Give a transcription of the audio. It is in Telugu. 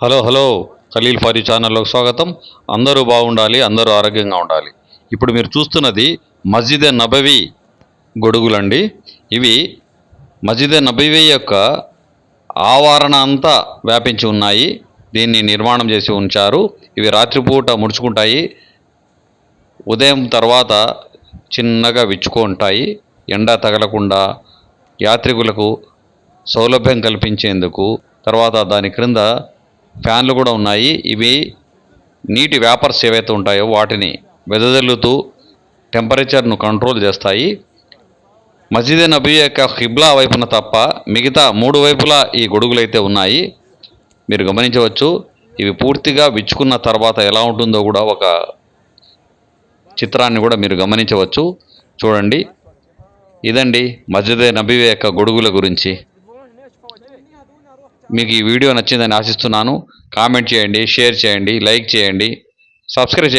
హలో హలో ఖలీల్ ఫారీ ఛానల్లోకి స్వాగతం. అందరూ బాగుండాలి అందరూ ఆరోగ్యంగా ఉండాలి. ఇప్పుడు మీరు చూస్తున్నది మస్జిద్ నబవి గొడుగులండి. ఇవి మస్జిద్ నబవి యొక్క ఆవరణ అంతా వ్యాపించి ఉన్నాయి. దీన్ని నిర్మాణం చేసి ఉంచారు. ఇవి రాత్రిపూట ముడుచుకుంటాయి. ఉదయం తర్వాత చిన్నగా విచ్చుకుంటాయి ఎండ తగలకుండా యాత్రికులకు సౌలభ్యం కల్పించేందుకు తర్వాత దాని క్రింద ఫ్యాన్లు కూడా ఉన్నాయి. ఇవి నీటి వ్యాపర్స్ ఏవైతే ఉంటాయో వాటిని వెదజల్లుతూ టెంపరేచర్ను కంట్రోల్ చేస్తాయి. మస్జిద్ నబీ యొక్క హిబ్లా వైపున తప్ప మిగతా మూడు వైపులా ఈ గొడుగులైతే ఉన్నాయి. మీరు గమనించవచ్చు ఇవి పూర్తిగా విచ్చుకున్న తర్వాత ఎలా ఉంటుందో కూడా ఒక చిత్రాన్ని కూడా మీరు గమనించవచ్చు. చూడండి. ఇదండి మస్జిద్ నబీ యొక్క గొడుగుల గురించి. మీకు ఈ వీడియో నచ్చిందని ఆశిస్తున్నాను. కామెంట్ చేయండి షేర్ చేయండి లైక్ చేయండి సబ్స్క్రైబ్ చేయండి.